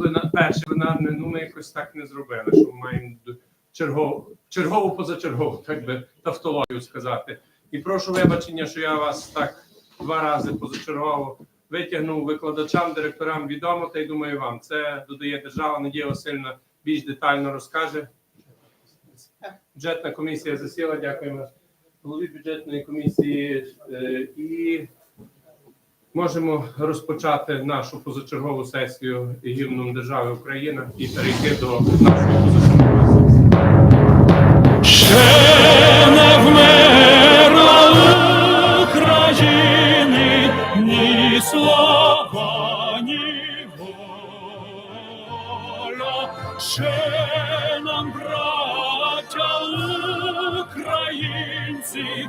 плена- перше пленарне, ну ми якось так не зробили, що ми маємо чергову, чергову позачергову, так би тавтологію сказати. І прошу вибачення, що я вас так два рази позачергово витягнув викладачам, директорам відомо, та й думаю вам. Це додає держава. Надія Васильівна більш детально розкаже. Бюджетна комісія засіла. Дякуємо голові бюджетної комісії. Е, І можемо розпочати нашу позачергову сесію гімном держави Україна і перейти до нашої позачергової сесії. Ще не вмерла України воля. Ще нам, браття українці,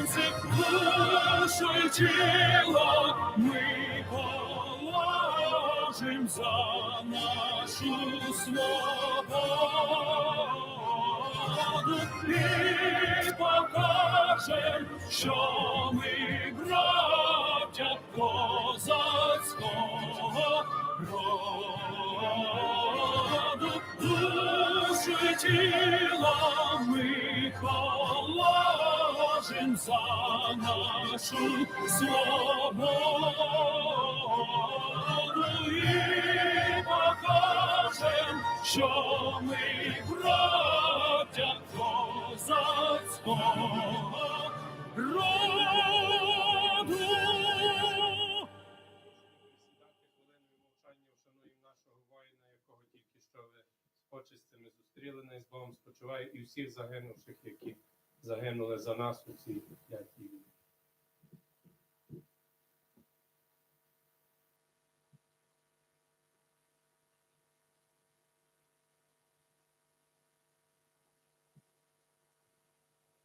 душу й тіло ми положим за нашу свободу і покажем, що ми браття козацького роду. Душу і тіло ми положим за нашу свободу і покажем, що ми браття козацького роду. з почестями зустріли на Богом спочиває, і всіх загинувших, які загинули за нас у цій клятій війні.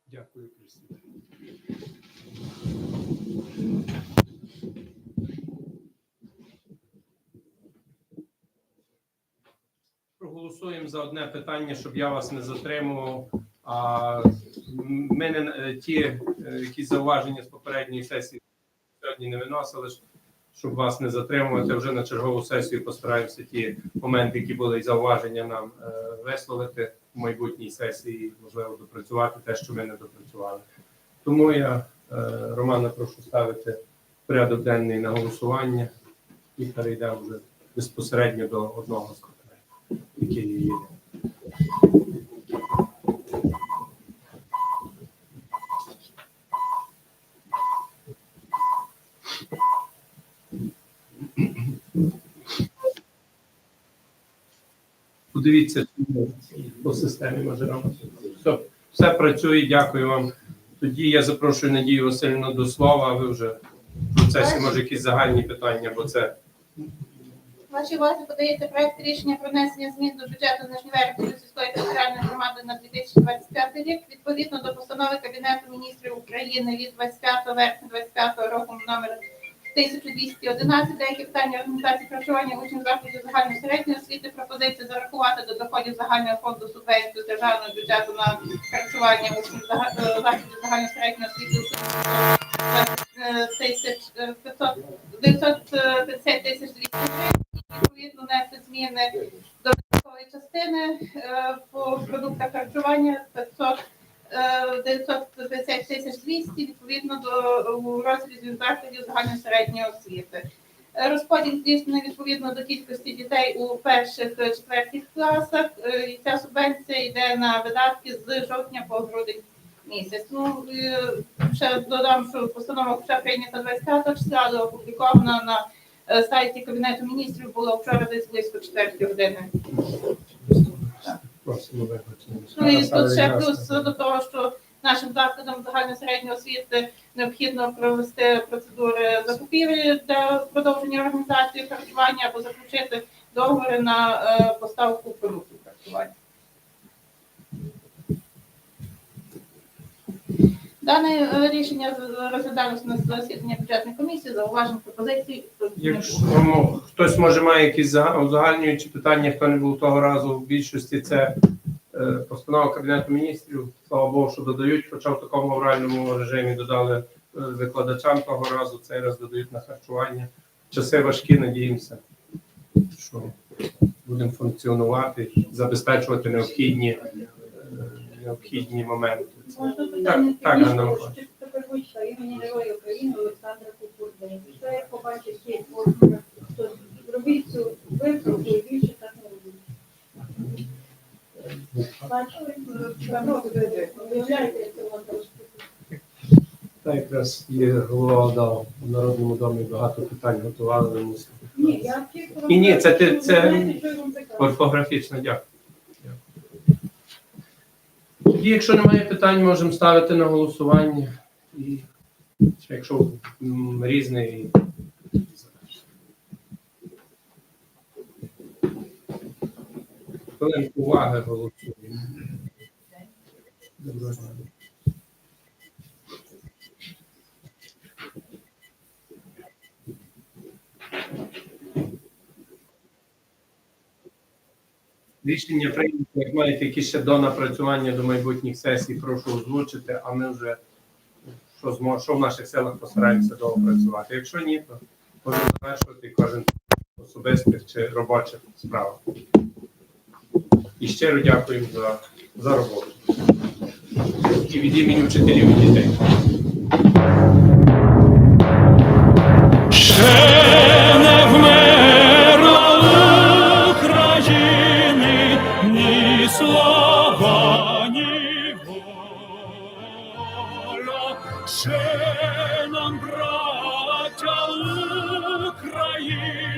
Дякую, Крістіна. Проголосуємо за одне питання, щоб я вас не затримував. А м- ми не е, ті е, якісь зауваження з попередньої сесії сьогодні не виносили, щоб вас не затримувати. Вже на чергову сесію постараємося ті моменти, які були і зауваження нам е, висловити в майбутній сесії, можливо, допрацювати те, що ми не допрацювали. Тому я Романа прошу ставити порядок денний на голосування і перейдемо вже безпосередньо до одного з питань, які є. Подивіться по системі може Все, все працює, дякую вам. Тоді я запрошую Надію Васильівну до слова, а ви вже в процесі може якісь загальні питання, бо це Вашій увазі подається проект рішення про внесення змін до бюджету Нижньоверхівської сільської територіальної громади на 2025 рік відповідно до постанови Кабінету міністрів України від 25 вересня 25 року номер 1211 деякі питання організації харчування учнів закладів загальної середньої освіти пропозиції зарахувати до доходів загального фонду субвенцію державного бюджету на харчування учнів е, закладів загальної середньої освіти е, тисяч е, 500 950 тисяч 200 гривень. Відповідно внести зміни до частини е, по продуктах харчування 500 е, 950 тисяч 200 відповідно до у розрізі закладів загальної середньої освіти. Е, Розподіл здійснений відповідно до кількості дітей у перших е, четвертих класах. Е, І ця субвенція йде на видатки з жовтня по грудень місяць. Ну ще додам, що постанова вже прийнята 25 числа, але опублікована на сайті Кабінету міністрів було вчора десь близько 4 години. Просимо вибачення. Ну і тут ще плюс до того, що нашим закладам загальної середньої освіти необхідно провести процедури закупівлі для продовження організації харчування або заключити договори на е, поставку продуктів харчування. Дане е, рішення розглядалося на засіданні бюджетної комісії, зауважень пропозицій. Якщо мо- хтось може має якісь зага- узагальнюючі питання, хто не був того разу в більшості, це е, постанова Кабінету міністрів. Слава Богу, що додають, хоча в такому авральному режимі додали е, викладачам того разу, цей раз додають на харчування. Часи важкі, надіємося, що будемо функціонувати, забезпечувати необхідні, е, необхідні моменти. Можна питання так, Ганна що Михайлівна. тепер імені Героя України Олександра Кукурдина. Що як побачить є формула, то зробіть цю виправку і більше так не робіть. Бачили? Уявляєте, як це воно. Та якраз є голова дав народному домі багато питань готували. Ні, я чисто вам Ні, ні, це це- я це. Орфографічно. Дякую. Тоді, якщо немає питань, можемо ставити на голосування. І якщо різний. Хвилинку уваги голосуємо. Рішення прийнято. Як маєте якісь ще до напрацювання до майбутніх сесій, прошу озвучити, а ми вже що змо, що в наших силах постараємося доопрацювати. Якщо ні, то можемо завершувати кожен особистих чи робочих справах. І щиро дякуємо за, за роботу. І від імені вчителів і дітей.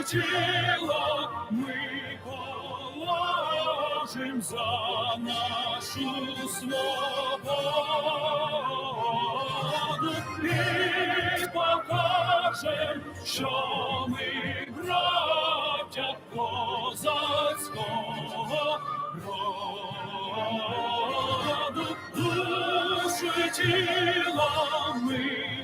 й тіло ми положим за нашу свободу. І покажем, що ми браття козацького роду, душу тіло ми